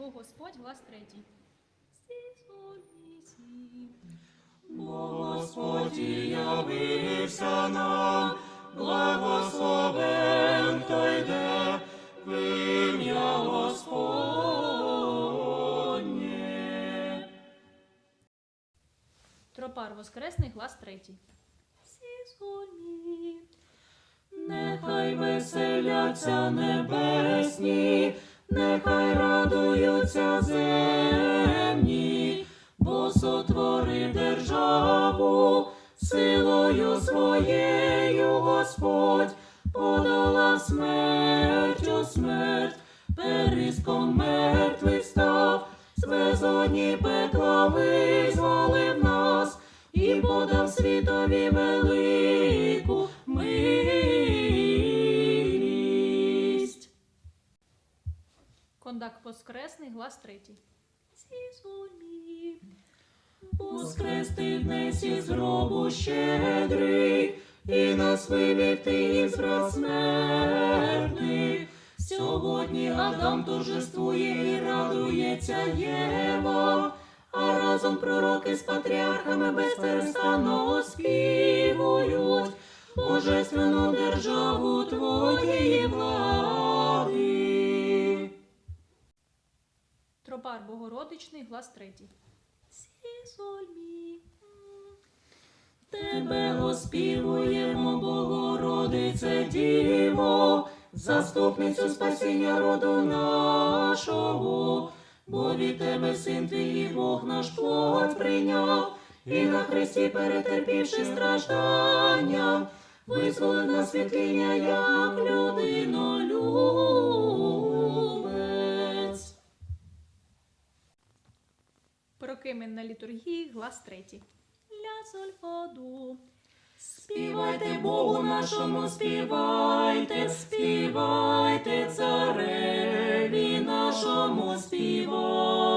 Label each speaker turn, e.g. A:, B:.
A: Бо Господь глас третій.
B: Бо Господь явився нам, благословен той йде в ім'я Господнє.
A: Тропар Воскресний глас третій.
B: Нехай веселяться небесні, нехай радуються земні, бо сотворив державу силою своєю Господь, подолав смертю смерть, периском мертвих став, з безодні пекла визволив нас і подав світові велику
A: Кондак Воскресний глас третій.
B: Воскрести днес із гробу щедрий, і нас вивів ти із смертних. Сьогодні Адам торжествує і радується Єва, а разом пророки з патріархами безперестанно оспівують божественну державу твоєї влади.
A: Тропар Богородичний глас третій.
B: Тебе оспівуємо, Богородице Діво, заступницю спасіння роду нашого, бо від тебе син твій Бог наш плоть прийняв, і на хресті перетерпівши страждання, визволив на світління, як людинолюбець.
A: Прокимен на літургії глас третій. Ля соль.
B: Співайте Богу нашому, співайте, співайте цареві нашому, співайте.